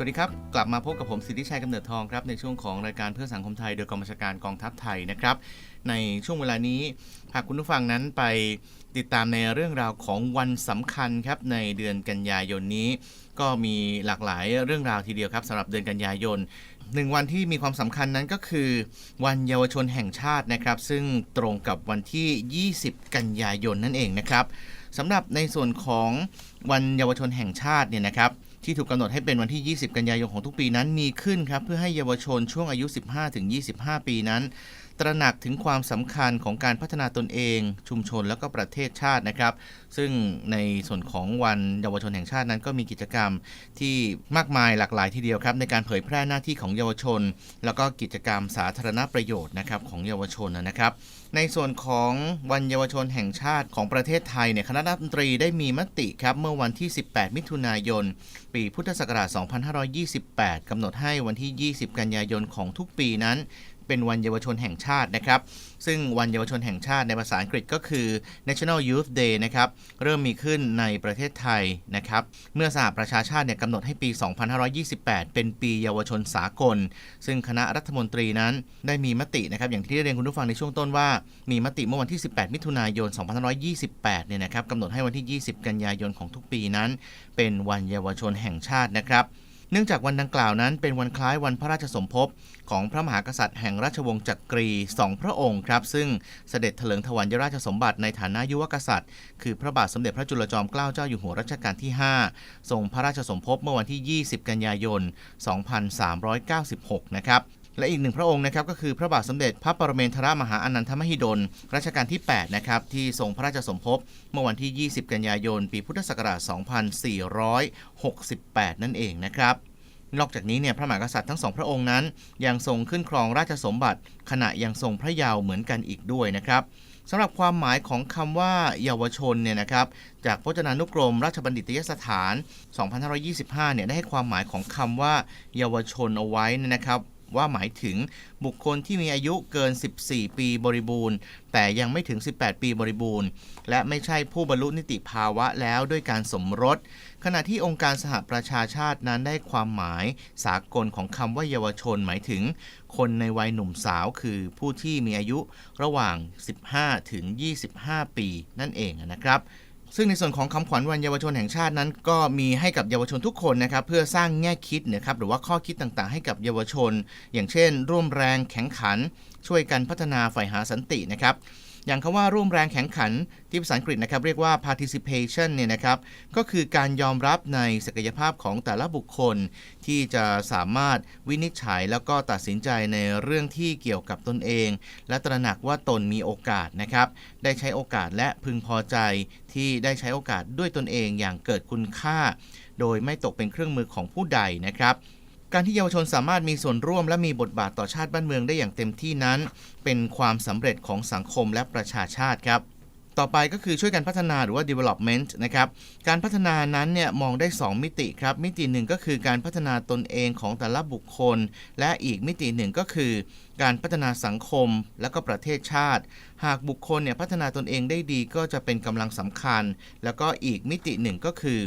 สวัสดีครับ กลับมาพบกับผมสิทธิชัยกำเนิดทองครับในช่วงของรายการเพื่อสังคมไทยโดยกองบัญชาการกองทัพไทยนะครับ ในช่วงเวลานี้หากคุณผู้ฟังนั้นไปติดตามในเรื่องราวของวันสำคัญครับในเดือนกันยายนนี้ ก็มีหลากหลายเรื่องราวทีเดียวครับสำหรับเดือนกันยายนหนึ่งวันที่มีความสำคัญนั้นก็คือ วันเยาวชนแห่งชาตินะครับ ซึ่งตรงกับวันที่ 20 กันยายนนั่นเองนะครับสำหรับในส่วนของวันเยาวชนแห่งชาติเนี่ยนะครับ ที่ถูกกำหนดให้เป็นวันที่ 20 กันยายนของทุกปีนั้นมีขึ้นครับเพื่อให้เยาวชนช่วงอายุ 15-25 ปีนั้น ตระหนักถึงความสำคัญของการพัฒนาตนเอง ชุมชนแล้วก็ประเทศชาตินะครับ ซึ่งในส่วนของวันเยาวชนแห่งชาตินั้นก็มีกิจกรรมที่มากมายหลากหลายทีเดียวครับ ในการเผยแพร่หน้าที่ของเยาวชน แล้วก็กิจกรรมสาธารณประโยชน์นะครับของเยาวชนนะครับ ในส่วนของวันเยาวชนแห่งชาติของประเทศไทยเนี่ยคณะรัฐมนตรีได้มีมติครับเมื่อวันที่ 18 มิถุนายน ปีพุทธศักราช 2528 กำหนดให้วันที่ 20 กันยายนของทุกปีนั้น เป็นวันเยาวชนแห่งชาตินะครับ ซึ่งวันเยาวชนแห่งชาติในภาษาอังกฤษก็คือ National Youth Day นะครับเริ่มมีขึ้นในประเทศไทยนะครับเมื่อสหประชาชาติเนี่ยกำหนดให้ปี 2528 เป็นปีเยาวชนสากล ซึ่งคณะรัฐมนตรีนั้นได้มีมตินะครับอย่างที่ได้เรียนคุณผู้ฟังในช่วงต้นว่า มีมติเมื่อวันที่ 18 มิถุนายน 2528 เนี่ยนะครับกำหนดให้วันที่ 20 กันยายนของทุกปีนั้น เป็นวันเยาวชนแห่งชาตินะครับ เนื่องจากวันดังกล่าวนั้นเป็นวันคล้ายวันพระราชสมภพของพระมหากษัตริย์แห่งราชวงศ์จักรีสองพระองค์ครับ ซึ่งเสด็จเถลิงถวัลยราชสมบัติในฐานะยุวกษัตริย์ คือพระบาทสมเด็จพระจุลจอมเกล้าเจ้าอยู่หัวรัชกาลที่ 5 ทรงพระราชสมภพเมื่อวันที่ 20 กันยายน 2396 นะครับ และอีกหนึ่งพระองค์นะครับก็คือพระบาทสมเด็จพระปรเมนทรมหาอนันทมหิดลรัชกาลที่8นะครับที่ทรงพระราชสมภพเมื่อวันที่ 20 กันยายน ปีพุทธศักราช 2468 นั่นเองนะครับนอกจากนี้เนี่ยพระมหากษัตริย์ทั้งสองพระองค์นั้น ยังทรงขึ้นครองราชสมบัติ ขณะยังทรงพระเยาว์เหมือนกันอีกด้วยนะครับสำหรับความหมายของคำว่าเยาวชนเนี่ยนะครับจากพจนานุกรม ราชบัณฑิตยสถาน 2525 เนี่ยได้ให้ความหมายของคำว่าเยาวชนเอาไว้นะครับ ว่าหมายถึงบุคคลที่มีอายุเกิน 14 ปีบริบูรณ์ แต่ยังไม่ถึง 18 ปีบริบูรณ์ และไม่ใช่ผู้บรรลุนิติภาวะแล้วด้วยการสมรส ขณะที่องค์การสหประชาชาตินั้นได้ความหมายสากลของคำว่าเยาวชนหมายถึง คนในวัยหนุ่มสาวคือผู้ที่มีอายุระหว่าง 15 ถึง 25 ปีนั่นเองนะครับ ซึ่งในส่วนของคำขวัญวันเยาวชนแห่งชาตินั้น ก็มีให้กับเยาวชนทุกคนนะครับเพื่อสร้างแง่คิดนะครับหรือว่าข้อคิดต่างๆ ให้กับเยาวชน อย่างเช่น ร่วมแรงแข็งขัน ช่วยกันพัฒนาฝ่ายหาสันตินะครับอย่างคำว่าร่วมแรงแข็งขันที่ภาษาอังกฤษนะครับเรียกว่า participation เนี่ยนะครับก็คือการยอมรับในศักยภาพของแต่ละบุคคล ที่จะสามารถวินิจฉัยแล้วก็ตัดสินใจในเรื่องที่เกี่ยวกับตนเอง และตระหนักว่าตนมีโอกาสนะครับได้ใช้โอกาสและพึงพอใจที่ได้ใช้โอกาสด้วยตนเองอย่างเกิดคุณค่า โดยไม่ตกเป็นเครื่องมือของผู้ใดนะครับ การที่เยาวชนสามารถมีส่วนร่วมและมีบทบาทต่อชาติบ้านเมืองได้อย่างเต็มที่นั้น เป็นความสำเร็จของสังคมและประชาชาติครับ ต่อไปก็คือช่วยกันพัฒนาหรือว่า development นะครับ การพัฒนานั้นเนี่ยมองได้ 2 มิติครับ มิติหนึ่งก็คือการพัฒนาตนเองของแต่ละบุคคล และอีกมิติหนึ่งก็คือ การพัฒนาสังคมและก็ประเทศชาติ หากบุคคลเนี่ยพัฒนาตนเองได้ดีก็จะเป็นกำลังสำคัญ แล้วก็อีกมิติหนึ่งก็คือ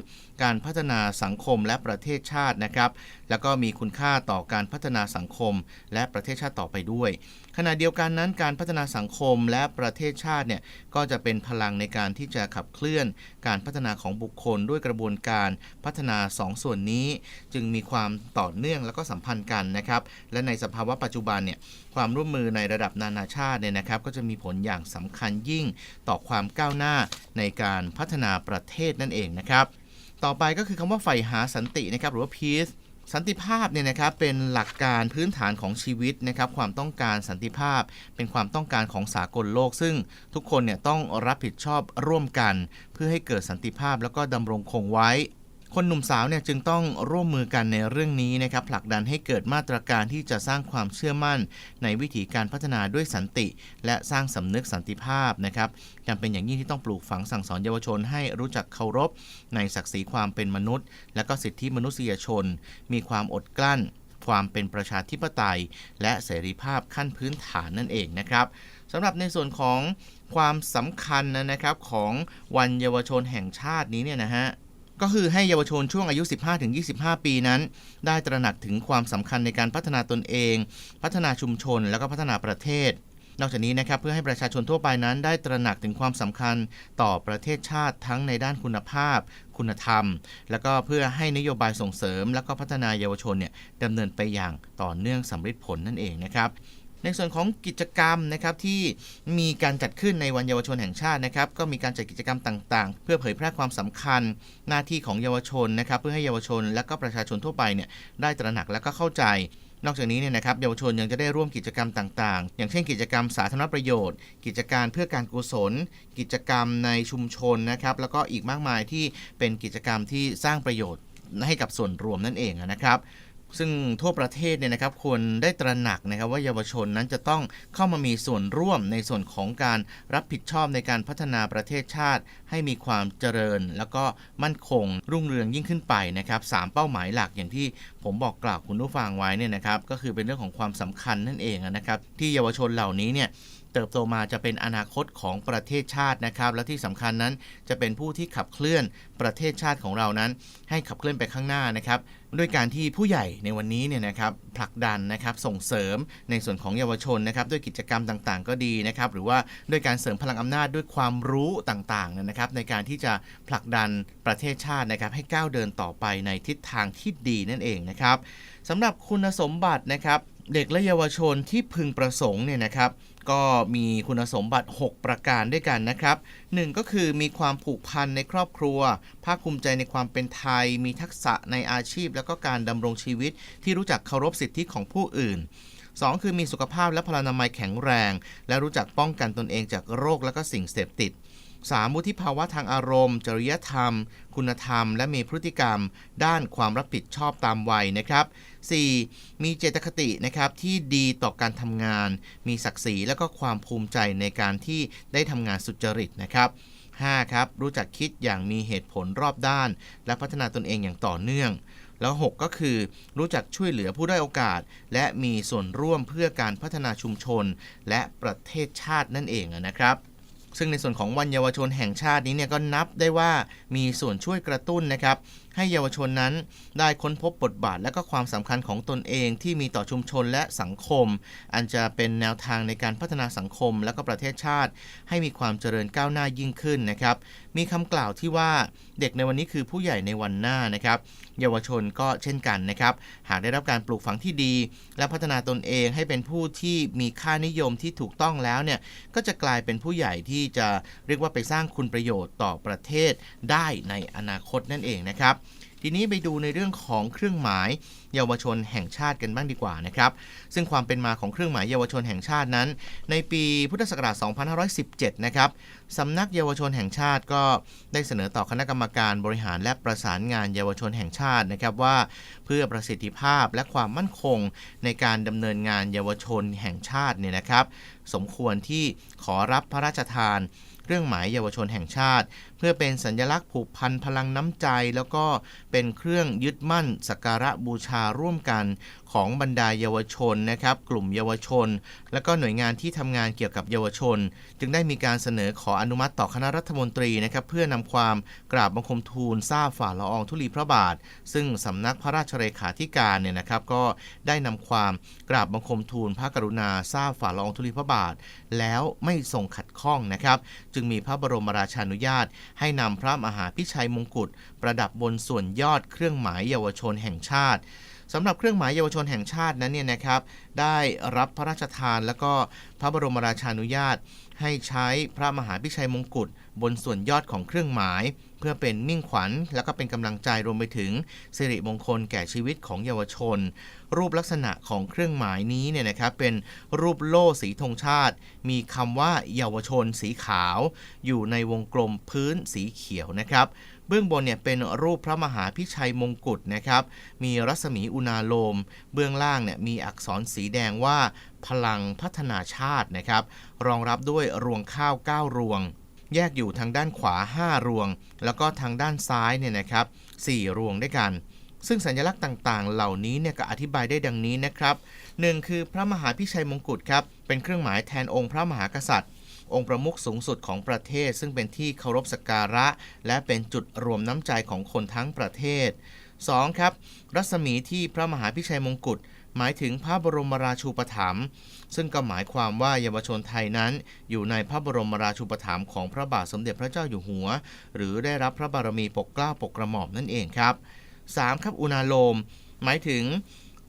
การพัฒนาสังคมและประเทศชาตินะครับ แล้วก็มีคุณค่าต่อการพัฒนาสังคมและประเทศชาติต่อไปด้วย ขณะเดียวกันนั้นการพัฒนาสังคมและประเทศชาติเนี่ยก็จะเป็นพลังในการที่จะขับเคลื่อน การพัฒนาของบุคคลด้วยกระบวนการพัฒนา 2 ส่วนนี้ จึงมีความต่อเนื่องแล้วก็สัมพันธ์กันนะครับและในสภาวะปัจจุบันเนี่ยความร่วมมือในระดับนานาชาติเนี่ยนะครับ ก็จะมีผลอย่างสำคัญยิ่งต่อความก้าวหน้าในการพัฒนาประเทศนั่นเองนะครับ ต่อไปก็คือคำว่าใฝ่หาสันตินะครับหรือว่า peace สันติภาพเนี่ยนะครับเป็นหลักการพื้นฐานของชีวิตนะครับความต้องการสันติภาพ เป็นความต้องการของสากลโลก ซึ่งทุกคนเนี่ยต้องรับผิดชอบร่วมกัน เพื่อให้เกิดสันติภาพแล้วก็ดำรงคงไว้ คนหนุ่มสาวเนี่ยจึงต้องร่วมมือกันในเรื่องนี้นะครับผลักดันให้เกิดมาตรการที่จะสร้างความเชื่อมั่น ในวิถีการพัฒนาด้วยสันติ และสร้างสำนึกสันติภาพนะครับจำเป็นอย่างยิ่งที่ต้องปลูกฝังสั่งสอนเยาวชนให้รู้จักเคารพ ในศักดิ์ศรีความเป็นมนุษย์ และก็สิทธิมนุษยชน มีความอดกลั้น ความเป็นประชาธิปไตย และเสรีภาพขั้นพื้นฐานนั่นเองนะครับสำหรับในส่วนของความสำคัญนะครับของวันเยาวชนแห่งชาตินี้เนี่ยนะฮะ ก็คือให้เยาวชนช่วงอายุ 15-25 ปีนั้น ได้ตระหนักถึงความสำคัญในการพัฒนาตนเอง พัฒนาชุมชน แล้วก็พัฒนาประเทศ นอกจากนี้นะครับเพื่อให้ประชาชนทั่วไปนั้น ได้ตระหนักถึงความสำคัญต่อประเทศชาติทั้งในด้านคุณภาพ คุณธรรม แล้วก็เพื่อให้นโยบายส่งเสริม แล้วก็พัฒนาเยาวชนเนี่ยดำเนินไปอย่างต่อเนื่องสำเร็จผลนั่นเองนะครับ ในส่วนของกิจกรรมนะครับที่มีการจัดขึ้นในวันเยาวชนแห่งชาตินะครับ ก็มีการจัดกิจกรรมต่างๆ เพื่อเผยแพร่ความสำคัญหน้าที่ของเยาวชนนะครับ เพื่อให้เยาวชนและก็ประชาชนทั่วไปเนี่ยได้ตระหนักและก็เข้าใจนอกจากนี้เนี่ยนะครับเยาวชนยังจะได้ร่วมกิจกรรมต่างๆ อย่างเช่นกิจกรรมสาธารณประโยชน์ กิจการเพื่อการกุศล กิจกรรมในชุมชนนะครับ แล้วก็อีกมากมายที่เป็นกิจกรรมที่สร้างประโยชน์ให้กับส่วนรวมนั่นเองนะครับ ซึ่งทั่วประเทศเนี่ยนะครับควรได้ตระหนักนะครับว่าเยาวชนนั้นจะต้องเข้ามามีส่วนร่วมในส่วนของการรับผิดชอบในการพัฒนาประเทศชาติ ให้มีความเจริญ แล้วก็มั่นคงรุ่งเรืองยิ่งขึ้นไปนะครับสามเป้าหมายหลักอย่างที่ผมบอกกล่าวคุณผู้ฟังไว้เนี่ยนะครับก็คือเป็นเรื่องของความสำคัญนั่นเองนะครับที่เยาวชนเหล่านี้เนี่ย เติบโตมาจะเป็นอนาคตของประเทศชาตินะครับ และที่สำคัญนั้นจะเป็นผู้ที่ขับเคลื่อนประเทศชาติของเรานั้น ให้ขับเคลื่อนไปข้างหน้านะครับด้วยการที่ผู้ใหญ่ในวันนี้เนี่ยนะครับผลักดันนะครับส่งเสริมในส่วนของเยาวชนนะครับด้วยกิจกรรมต่างๆ ก็ดีนะครับ หรือว่าด้วยการเสริมพลังอำนาจด้วยความรู้ต่างๆนะครับ ในการที่จะผลักดันประเทศชาตินะครับ ให้ก้าวเดินต่อไปในทิศทางที่ดีนั่นเองนะครับสำหรับคุณสมบัตินะครับ เด็กและเยาวชนที่พึงประสงค์เนี่ยนะครับ ก็มีคุณสมบัติ 6 ประการด้วยกันนะครับ 1 ก็คือมีความผูกพันในครอบครัว ภาคภูมิใจในความเป็นไทย มีทักษะในอาชีพ แล้วก็การดำรงชีวิต ที่รู้จักเคารพสิทธิของผู้อื่น 2 คือมีสุขภาพและพลานามัยแข็งแรง และรู้จักป้องกันตนเองจากโรคและก็สิ่งเสพติด 3. มุทิภาวะทางอารมณ์ จริยธรรม คุณธรรม และมีพฤติกรรม ด้านความรับผิดชอบตามวัยนะครับ 4. มีเจตคตินะครับที่ดีต่อการทำงาน มีศักดิ์ศรีและก็ความภูมิใจในการที่ได้ทำงานสุจริตนะครับ 5. ครับรู้จักคิดอย่างมีเหตุผลรอบด้าน และพัฒนาตนเองอย่างต่อเนื่อง แล้ว 6 ก็คือ รู้จักช่วยเหลือผู้ได้โอกาส และมีส่วนร่วมเพื่อการพัฒนาชุมชน และประเทศชาตินั่นเองนะครับ ซึ่งในส่วนของวันเยาวชนแห่งชาตินี้เนี่ยก็นับได้ว่ามีส่วนช่วยกระตุ้นนะครับ ให้เยาวชนนั้นได้ค้นพบบทบาทและก็ความสำคัญของตนเองที่มีต่อชุมชนและสังคม อันจะเป็นแนวทางในการพัฒนาสังคมและก็ประเทศชาติ ให้มีความเจริญก้าวหน้ายิ่งขึ้นนะครับ มีคำกล่าวที่ว่าเด็กในวันนี้คือผู้ใหญ่ในวันหน้านะครับ เยาวชนก็เช่นกันนะครับ หากได้รับการปลูกฝังที่ดี และพัฒนาตนเองให้เป็นผู้ที่มีค่านิยมที่ถูกต้องแล้วเนี่ยก็จะกลายเป็นผู้ใหญ่ที่จะเรียกว่าไปสร้างคุณประโยชน์ต่อประเทศได้ในอนาคตนั่นเองนะครับ ทีนี้ไปดูในเรื่องของเครื่องหมาย เยาวชนแห่งชาติกันบ้างดีกว่านะครับซึ่งความเป็นมาของเครื่องหมายเยาวชนแห่งชาตินั้น ในปีพุทธศักราช 2517 นะครับสำนักเยาวชนแห่งชาติก็ได้เสนอต่อคณะกรรมการบริหารและประสานงานเยาวชนแห่งชาตินะครับว่า เพื่อประสิทธิภาพและความมั่นคงในการดำเนินงานเยาวชนแห่งชาติเนี่ยนะครับ สมควรที่ขอรับพระราชทานเครื่องหมายเยาวชนแห่งชาติ เพื่อเป็นสัญลักษณ์ผูกพันพลังน้ำใจ แล้วก็เป็นเครื่องยึดมั่นสักการะบูชาร่วมกันของบรรดาเยาวชนนะครับ กลุ่มเยาวชน และก็หน่วยงานที่ทำงานเกี่ยวกับเยาวชน จึงได้มีการเสนอขออนุมัติต่อคณะรัฐมนตรีนะครับ เพื่อนำความกราบบังคมทูลทราบฝ่าละอองธุลีพระบาท ซึ่งสำนักพระราชเลขาธิการเนี่ยนะครับ ก็ได้นำความกราบบังคมทูลพระกรุณาทราบฝ่าละอองธุลีพระบาท แล้วไม่ทรงขัดข้องนะครับ จึงมีพระบรมราชานุญาต ให้นำพระมหาพิชัยมงกุฎประดับบนส่วนยอดเครื่องหมายเยาวชนแห่งชาติ สำหรับเครื่องหมายเยาวชนแห่งชาตินั้นเนี่ยนะครับได้รับพระราชทานแล้วก็พระบรมราชานุญาต ให้ใช้พระมหาพิชัยมงกุฎบนส่วนยอดของเครื่องหมาย เพื่อเป็นมิ่งขวัญ และก็เป็นกำลังใจรวมไปถึงสิริมงคลแก่ชีวิตของเยาวชน รูปลักษณะของเครื่องหมายนี้เนี่ยนะครับเป็นรูปโล่สีธงชาติ มีคำว่าเยาวชนสีขาว อยู่ในวงกลมพื้นสีเขียวนะครับ เบื้องบนเนี่ยเป็นรูปพระมหาพิชัยมงกุฎนะครับ มีรัศมีอุณาโลม เบื้องล่างเนี่ยมีอักษรสีแดงว่าพลังพัฒนาชาตินะครับ รองรับด้วยรวงข้าว 9 รวง แยกอยู่ทางด้านขวา 5 รวง แล้วก็ทางด้านซ้ายเนี่ยนะครับ4รวงด้วยกันซึ่งสัญลักษณ์ต่างๆ เหล่านี้เนี่ยก็อธิบายได้ดังนี้นะครับหนึ่งคือพระมหาพิชัยมงกุฎครับ เป็นเครื่องหมายแทนองค์พระมหากษัตริย์ องค์ประมุขสูงสุดของประเทศ ซึ่งเป็นที่เคารพสักการะ และเป็นจุดรวมน้ำใจของคนทั้งประเทศ 2. ครับ รัศมีที่พระมหาพิชัยมงกุฎหมายถึงพระบรมราชูปถัมภ์ซึ่งก็หมายความว่าเยาวชนไทยนั้น อยู่ในพระบรมราชูปถัมภ์ของพระบาทสมเด็จพระเจ้าอยู่หัว หรือได้รับพระบารมีปกเกล้าปกกระหม่อมนั่นเองครับ 3. ครับอุณาโลม หมายถึง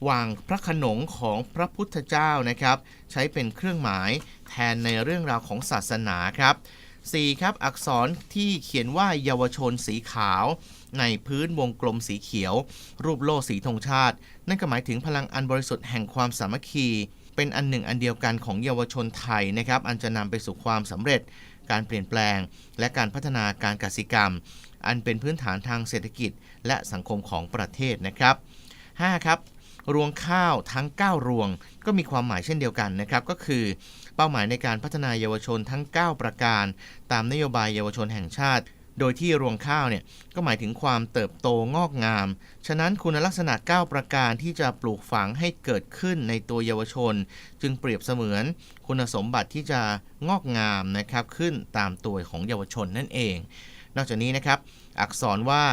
วางพระขนงของพระพุทธเจ้านะครับ ใช้เป็นเครื่องหมายแทนในเรื่องราวของศาสนาครับ 4. ครับอักษรที่เขียนว่าเยาวชนสีขาว ในพื้นวงกลมสีเขียว รูปโล่สีธงชาติ นั่นก็หมายถึงพลังอันบริสุทธิ์แห่งความสามัคคี เป็นอันหนึ่งอันเดียวกันของเยาวชนไทยนะครับ อันจะนำไปสู่ความสำเร็จ การเปลี่ยนแปลง และการพัฒนาการกสิกรรม อันเป็นพื้นฐานทางเศรษฐกิจ และสังคมของประเทศนะครับ 5. ครับ รวงข้าวทั้ง 9 รวง ก็มีความหมายเช่นเดียวกันนะครับ ก็คือเป้าหมายในการพัฒนาเยาวชนทั้ง 9 ประการ ตามนโยบายเยาวชนแห่งชาติ โดยที่รวงข้าวเนี่ยก็หมายถึงความเติบโตงอกงาม ฉะนั้นคุณลักษณะ 9 ประการที่จะปลูกฝังให้เกิดขึ้นในตัวเยาวชน จึงเปรียบเสมือนคุณสมบัติที่จะงอกงามนะครับขึ้นตามตัวของเยาวชนนั่นเอง นอกจากนี้นะครับอักษรว่า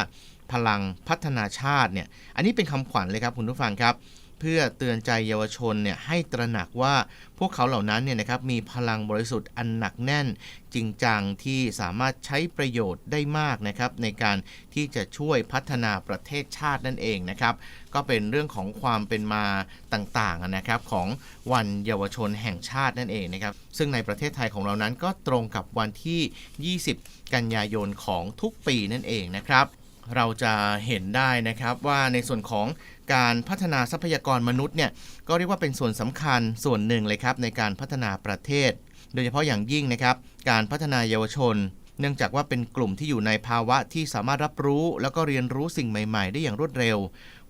พลังพัฒนาชาติเนี่ยอันนี้เป็นคำขวัญเลยครับคุณผู้ฟังครับ เพื่อเตือนใจเยาวชนเนี่ยให้ตระหนักว่าพวกเขาเหล่านั้นเนี่ยนะครับมีพลังบริสุทธิ์อันหนักแน่น จริงจังที่สามารถใช้ประโยชน์ได้มากนะครับในการที่จะช่วยพัฒนาประเทศชาตินั่นเองนะครับก็เป็นเรื่องของความเป็นมาต่างๆนะครับของวันเยาวชนแห่งชาตินั่นเองนะครับซึ่งในประเทศไทยของเรานั้นก็ตรงกับวันที่ 20 กันยายนของทุกปีนั่นเองนะครับ เราจะเห็นได้นะครับว่าในส่วนของการพัฒนาทรัพยากรมนุษย์เนี่ยก็เรียกว่าเป็นส่วนสำคัญส่วนหนึ่งเลยครับในการพัฒนาประเทศ โดยเฉพาะอย่างยิ่งนะครับ การพัฒนาเยาวชน เนื่องจากว่าเป็นกลุ่มที่อยู่ในภาวะที่สามารถรับรู้ แล้วก็เรียนรู้สิ่งใหม่ ๆ ได้อย่างรวดเร็ว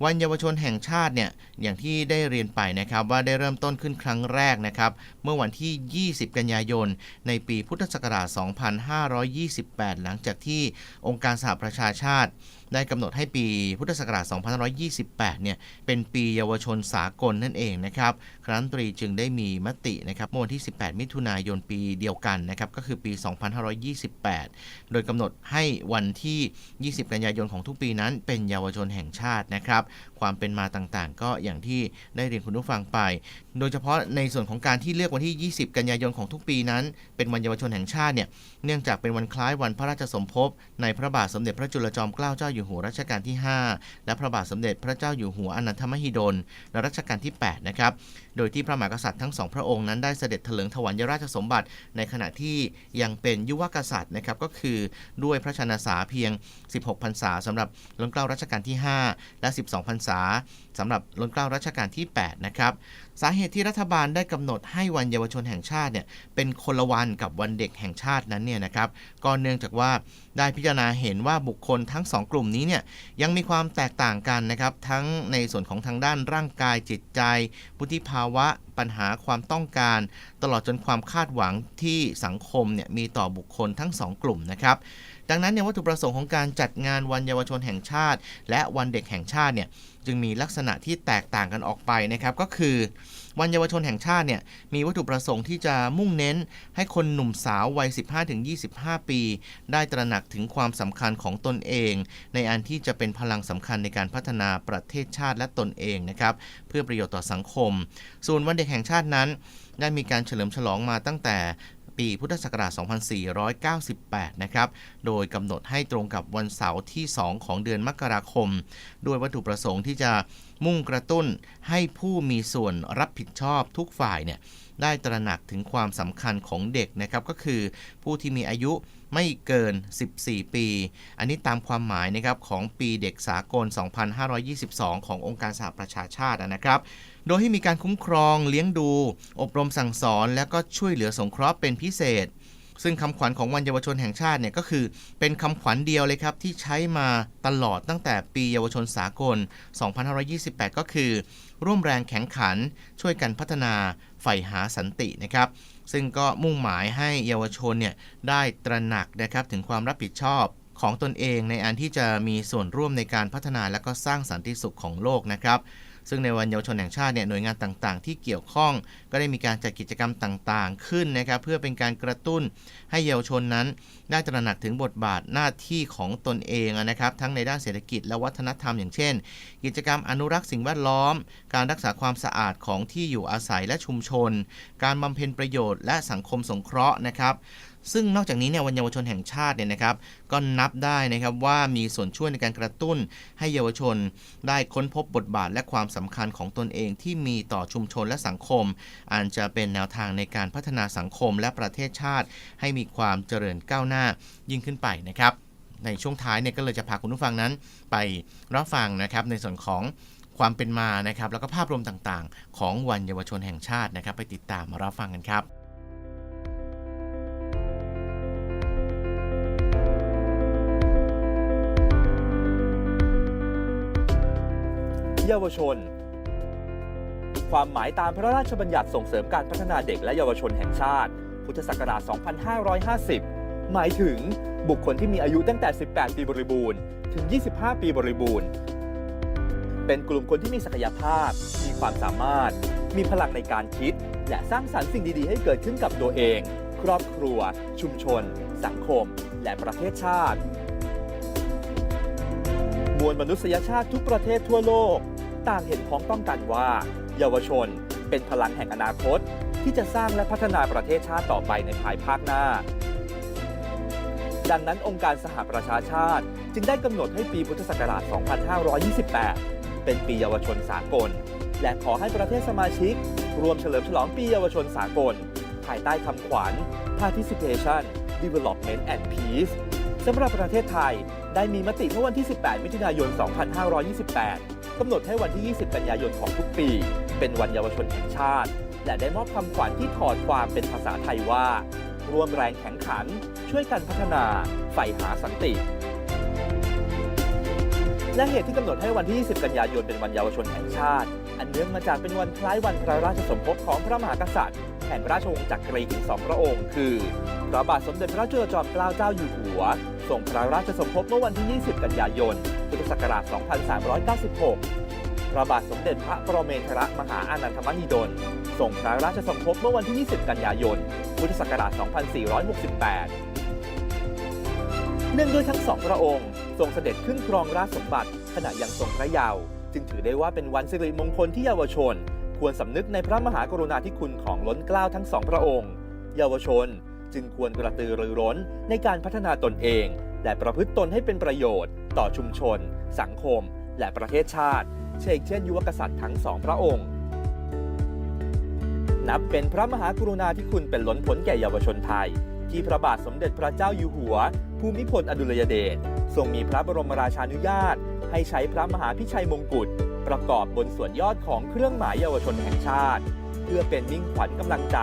วันเยาวชนแห่งชาติเนี่ยอย่างที่ได้เรียนไปนะครับว่าได้เริ่มต้นขึ้นครั้งแรกนะครับเมื่อวันที่ 20 กันยายน ในปีพุทธศักราช 2528 หลังจากที่องค์การสหประชาชาติ ได้กำหนดให้ปีพุทธศักราช 2528 เนี่ย เป็นปีเยาวชนสากลนั่นเองนะครับครั้นตรีจึงได้มีมตินะครับเมื่อวันที่ 18 มิถุนายนปีเดียวกันนะครับ ก็คือปี 2528 โดยกำหนดให้วันที่ 20 กันยายนของทุกปีนั้น เป็นเยาวชนแห่งชาตินะครับ ความเป็นมาต่างๆ ก็อย่างที่ได้เรียนคุณผู้ฟังไปโดยเฉพาะในส่วนของการที่เลือกวันที่ 20 กันยายนของทุกปีนั้น เป็นวันเยาวชนแห่งชาติเนี่ย เนื่องจากเป็นวันคล้ายวันพระราชสมภพในพระบาทสมเด็จพระจุลจอมเกล้าเจ้าอยู่หัวรัชกาลที่ 5 และพระบาทสมเด็จพระเจ้าอยู่หัวอนันทมหิดลและรัชกาลที่ 8 นะครับโดยที่พระมหากษัตริย์ทั้งสองพระองค์นั้นได้เสด็จเถลิงถวัลยราชสมบัติ ในขณะที่ยังเป็นยุวกษัตริย์นะครับก็คือด้วยพระชนสาเพียง 16พรรษาสำหรับล้นเกล้ารัชกาลที่ 5 และ 12พรรษาสำหรับล้นเกล้ารัชกาลที่ 8 นะครับสาเหตุที่รัฐบาลได้กำหนดให้วันเยาวชนแห่งชาติเนี่ยเป็นคนละวันกับวันเด็กแห่งชาตินั้นเนี่ยนะครับก็เนื่องจากว่าได้พิจารณาเห็นว่าบุคคลทั้งสองกลุ่มนี้เนี่ยยังมีความแตกต่างกันนะครับทั้งในส่วนของทางด้านร่างกายจิตใจพุทธิภาาวะปัญหาความต้องการ ตลอดจนความคาดหวังที่สังคมเนี่ยมีต่อบุคคลทั้งสองกลุ่มนะครับดังนั้นเนี่ยวัตถุประสงค์ของการจัดงานวันเยาวชนแห่งชาติ และวันเด็กแห่งชาติเนี่ยจึงมีลักษณะที่แตกต่างกันออกไปนะครับก็คือ วันเยาวชนแห่งชาติเนี่ยมีวัตถุประสงค์ที่จะมุ่งเน้นให้คนหนุ่มสาววัย 15-25 ปี ได้ตระหนักถึงความสำคัญของตนเอง ในอันที่จะเป็นพลังสำคัญในการพัฒนาประเทศชาติและตนเองนะครับเพื่อประโยชน์ต่อสังคม ส่วนวันเด็กแห่งชาตินั้น ได้มีการเฉลิมฉลองมาตั้งแต่ ปีพุทธศักราช 2498 นะครับ โดยกำหนดให้ตรงกับวันเสาร์ที่ 2 ของเดือนมกราคม ด้วยวัตถุประสงค์ที่จะมุ่งกระตุ้นให้ผู้มีส่วนรับผิดชอบทุกฝ่ายเนี่ยได้ตระหนักถึงความสำคัญของเด็กนะครับก็คือผู้ที่มีอายุไม่เกิน 14 ปี อันนี้ตามความหมายนะครับของปีเด็กสากล 2522 ขององค์การสหประชาชาตินะครับ โดยให้มีการคุ้มครองเลี้ยงดู อบรมสั่งสอน และก็ช่วยเหลือสงเคราะห์เป็นพิเศษ ซึ่งคำขวัญของวันเยาวชนแห่งชาติเนี่ยก็คือเป็นคำขวัญเดียวเลยครับ ที่ใช้มาตลอดตั้งแต่ปีเยาวชนสากล 2528 ก็คือ ร่วมแรงแข็งขัน ช่วยกันพัฒนาใฝ่หาสันตินะครับซึ่งก็มุ่งหมายให้เยาวชนเนี่ยได้ตระหนักนะครับถึงความรับผิดชอบของตนเองในอันที่จะมีส่วนร่วมในการพัฒนาและก็สร้างสันติสุขของโลกนะครับ ซึ่งในวันเยาวชนแห่งชาติเนี่ยหน่วยงานต่างๆ ที่เกี่ยวข้อง ก็ได้มีการจัดกิจกรรมต่างๆ ขึ้นนะครับเพื่อเป็นการกระตุ้นให้เยาวชนนั้น ได้ตระหนักถึงบทบาทหน้าที่ของตนเองนะครับทั้งในด้านเศรษฐกิจและวัฒนธรรมอย่างเช่น กิจกรรมอนุรักษ์สิ่งแวดล้อม การรักษาความสะอาดของที่อยู่อาศัยและชุมชน การบำเพ็ญประโยชน์และสังคมสงเคราะห์นะครับ ซึ่งนอกจากนี้เนี่ยวันเยาวชนแห่งชาติเนี่ยนะครับ ก็นับได้นะครับว่ามีส่วนช่วยในการกระตุ้น ให้เยาวชนได้ค้นพบบทบาทและความสำคัญของตนเองที่มีต่อชุมชนและสังคมอันจะเป็นแนวทางในการพัฒนาสังคมและประเทศชาติ ให้มีความเจริญก้าวหน้ายิ่งขึ้นไปนะครับในช่วงท้ายเนี่ยก็เลยจะพาคุณผู้ฟังนั้นไปรับฟังนะครับในส่วนของความเป็นมานะครับ แล้วก็ภาพรวมต่างๆ ของวันเยาวชนแห่งชาตินะครับ ไปติดตามมารับฟังกันครับ เยาวชน ความหมายตามพระราชบัญญัติส่งเสริมการพัฒนาเด็กและเยาวชนแห่งชาติ พุทธศักราช 2550 หมายถึงบุคคลที่มีอายุตั้งแต่ 18 ปีบริบูรณ์ ถึง 25 ปีบริบูรณ์ เป็นกลุ่มคนที่มีศักยภาพ มีความสามารถ มีพลังในการคิด และสร้างสรรค์สิ่งดีๆ ให้เกิดขึ้นกับตัวเอง ครอบครัว ชุมชน สังคม และประเทศชาติ มวลมนุษยชาติทุกประเทศทั่วโลก ต่างเห็นพ้องต้องกันว่า เยาวชนเป็นพลังแห่งอนาคต ที่จะสร้างและพัฒนาประเทศชาติต่อไปในภายภาคหน้า ดังนั้นองค์การสหประชาชาติ จึงได้กำหนดให้ปีพุทธศักราช 2528 เป็นปีเยาวชนสากล และขอให้ประเทศสมาชิก รวมเฉลิมฉลองปีเยาวชนสากล ภายใต้คำขวัญ Participation Development and Peace สำหรับประเทศไทยได้มีมติเมื่อวันที่ 18 มิถุนายน 2528 กำหนดให้วันที่ 20 กันยายนของทุกปี เป็นวันเยาวชนแห่งชาติ และได้มอบคำขวัญที่ถอดความเป็นภาษาไทยว่า ร่วมแรงแข่งขัน ช่วยกันพัฒนาใฝ่หาสันติ และเหตุที่กำหนดให้วันที่ 20 กันยายนเป็นวันเยาวชนแห่งชาติ อันเนื่องมาจากเป็นวันคล้ายวันพระราชสมภพของพระมหากษัตริย์แห่งราชวงศ์จักรีถึงสองพระองค์ คือพระบาทสมเด็จพระจุลจอมเกล้าเจ้าอยู่หัวทรงพระราชสมภพเมื่อวันที่ 20 กันยายน พุทธศักราช 2396 พระบาทสมเด็จพระปรเมนทรมหาอานันทมหิดลทรงพระราชสมภพเมื่อวันที่ 20 กันยายน พุทธศักราช 2468 เนื่องด้วยทั้งสองพระองค์ ทรงเสด็จขึ้นครองราชสมบัติขณะยังทรงพระเยาว์จึงถือได้ว่าเป็นวันสิริมงคลที่เยาวชน ควรสำนึกในพระมหากรุณาธิคุณของล้นเกล้าทั้งสองพระองค์ เยาวชนจึงควรกระตือรือร้นในการพัฒนาตนเอง และประพฤติตนให้เป็นประโยชน์ ต่อชุมชน สังคม และประเทศชาติเช่นเช่นยุวกษัตริย์ทั้งสองพระองค์ นับเป็นพระมหากรุณาธิคุณเป็นล้นพ้นแก่เยาวชนไทย ที่พระบาทสมเด็จพระเจ้าอยู่หัว ภูมิพลอดุลยเดชทรงมีพระบรมราชานุญาต ให้ใช้พระมหาพิชัยมงกุฎประกอบบนส่วนยอดของเครื่องหมายเยาวชนแห่งชาติ เพื่อเป็นมิ่งขวัญกำลังใจ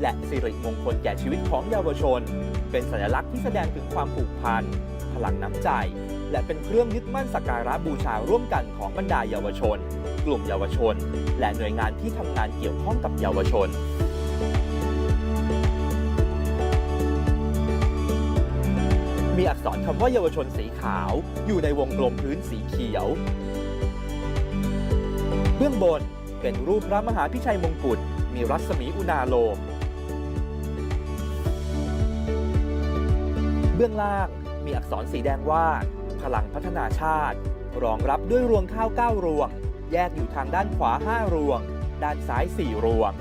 และสิริมงคลแก่ชีวิตของเยาวชน เป็นสัญลักษณ์ที่แสดงถึงความผูกพัน พลังน้ำใจ และเป็นเครื่องยึดมั่นสักการะบูชาร่วมกันของบรรดาเยาวชน กลุ่มเยาวชน และหน่วยงานที่ทำงานเกี่ยวข้องกับเยาวชนมีอักษรคำว่าเยาวชนสีขาวอยู่ในวงกลมพื้นสีเขียว เบื้องบนเป็นรูปพระมหาพิชัยมงกุฎมีรัศมีอุณาโลม เบื้องล่างมีอักษรสีแดงว่า ลังพัฒนาชาติ รองรับด้วยรวงข้าว 9 รวง แยกอยู่ทางด้านขวา 5 รวง ด้านซ้าย 4 รวง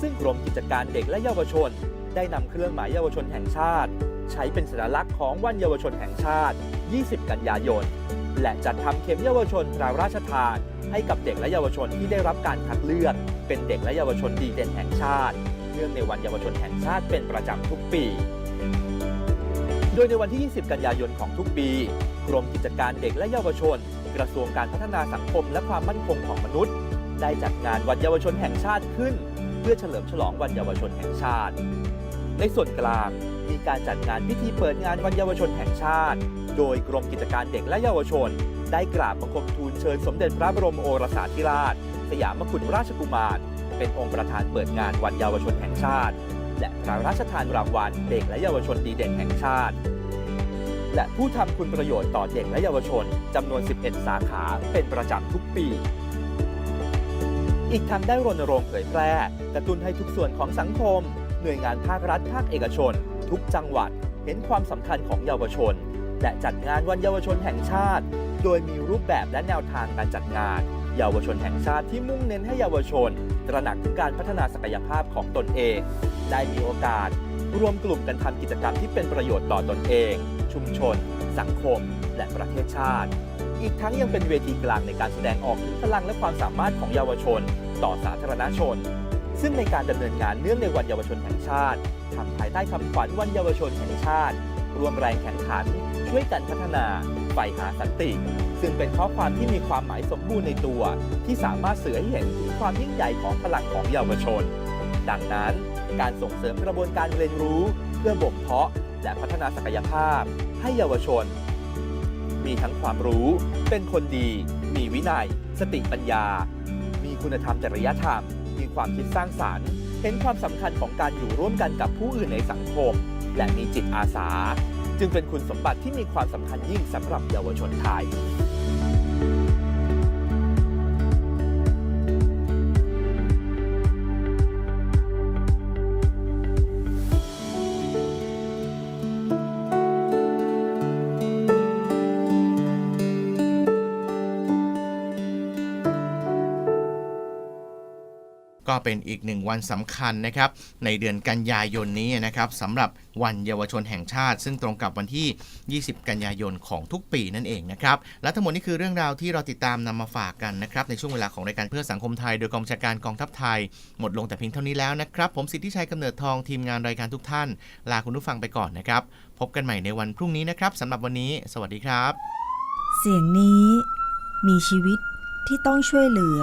ซึ่งกรมกิจการเด็กและเยาวชน ได้นำเครื่องหมายเยาวชนแห่งชาติ ใช้เป็นสัญลักษณ์ของวันเยาวชนแห่งชาติ 20 กันยายน และจัดทำเข็มเยาวชนพระราชทาน ให้กับเด็กและเยาวชนที่ได้รับการคัดเลือก เป็นเด็กและเยาวชนดีเด่นแห่งชาติ เนื่องในวันเยาวชนแห่งชาติเป็นประจำทุกปีโดยในวันที่ 20 กันยายนของทุกปี กรมกิจการเด็กและเยาวชน กระทรวงการพัฒนาสังคมและความมั่นคงของมนุษย์ ได้จัดงานวันเยาวชนแห่งชาติขึ้น เพื่อเฉลิมฉลองวันเยาวชนแห่งชาติ ในส่วนกลางมีการจัดงานพิธีเปิดงานวันเยาวชนแห่งชาติ โดยกรมกิจการเด็กและเยาวชน ได้กราบบังคมทูลเชิญสมเด็จพระบรมโอรสาธิราช สยามกุฎราชกุมาร เป็นองค์ประธานเปิดงานวันเยาวชนแห่งชาติ และพระราชทานรางวัลเด็กและเยาวชนดีเด่นแห่งชาติ และผู้ทำคุณประโยชน์ต่อเด็กและเยาวชนจำนวน 11 สาขาเป็นประจำทุกปี อีกทั้งได้รณรงค์เผยแพร่กระตุ้นให้ทุกส่วนของสังคม หน่วยงานภาครัฐภาคเอกชน ทุกจังหวัดเห็นความสำคัญของเยาวชน และจัดงานวันเยาวชนแห่งชาติ โดยมีรูปแบบและแนวทางการจัดงาน เยาวชนแห่งชาติที่มุ่งเน้นให้เยาวชน ตระหนักถึงการพัฒนาศักยภาพของตนเอง ได้มีโอกาส รวมกลุ่มกันทำกิจกรรมที่เป็นประโยชน์ต่อตนเอง ชุมชน สังคม และประเทศชาติ อีกทั้งยังเป็นเวทีกลางในการแสดงออกถึงพลังและความสามารถของเยาวชน ต่อสาธารณชน ซึ่งในการดำเนินงานเนื่องในวันเยาวชนแห่งชาติทำภายใต้คำขวัญวันเยาวชนแห่งชาติรวมแรงแข่งขัน ช่วยกันพัฒนาใฝ่หาสันติ ซึ่งเป็นข้อความที่มีความหมายสมบูรณ์ในตัว ที่สามารถเสือให้เห็นถึงความยิ่งใหญ่ของพลังของเยาวชน ดังนั้น การส่งเสริมกระบวนการเรียนรู้ พื่อบ่มเพาะและพัฒนาศักยภาพให้เยาวชน มีทั้งความรู้ เป็นคนดี มีวินัย สติปัญญา มีคุณธรรมจริยธรรม มีความคิดสร้างสารรค์ เห็นความสำคัญของการอยู่ร่วมกันกับผู้อื่นในสังคม และมีจิตอาสา จึงเป็นคุณสมบัติที่มีความสำคัญยิ่งสำหรับเยาวชนไทย ก็เป็นอีกหนึ่งวันสำคัญนะครับ ในเดือนกันยายนนี้นะครับสำหรับวันเยาวชนแห่งชาติ ซึ่งตรงกับวันที่ 20 กันยายนของทุกปีนั่นเองนะครับ และทั้งหมดนี้คือเรื่องราวที่เราติดตามนำมาฝากกันนะครับในช่วงเวลาของรายการเพื่อสังคมไทย โดยกองบัญชาการกองทัพไทย หมดลงแต่เพียงเท่านี้แล้วนะครับ ผมสิทธิชัยกำเนิดทองทีมงานรายการทุกท่าน ลาคุณผู้ฟังไปก่อนนะครับ พบกันใหม่ในวันพรุ่งนี้นะครับสำหรับวันนี้ สวัสดีครับ เสียงนี้มีชีวิตที่ต้องช่วยเหลือ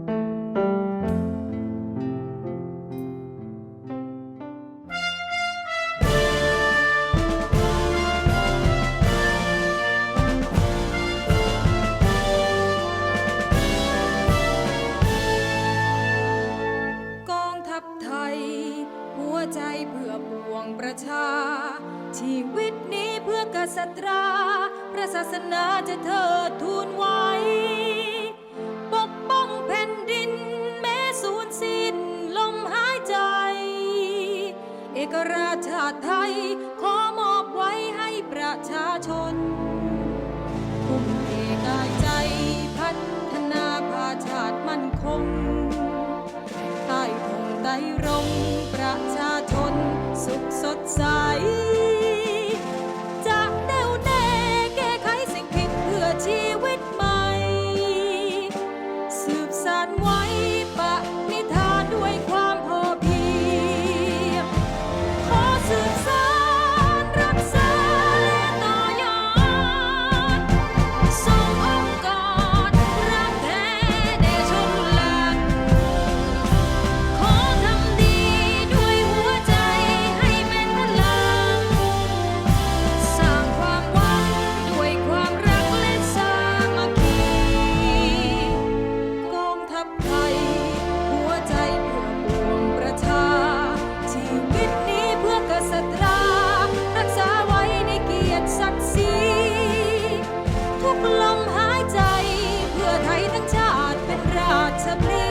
เพื่อกษัตรา พระศาสนาจะเทิดทูนไว้ ปกป้องแผ่นดินแม้สูญสิ้นลมหายใจ เอกราชาไทย ขอมอบไว้ให้ประชาชนทุ่มเทกายใจพัฒนาพาชาติมั่นคงใต้ธงไตรรงประชาชนสุขสดใส ทุ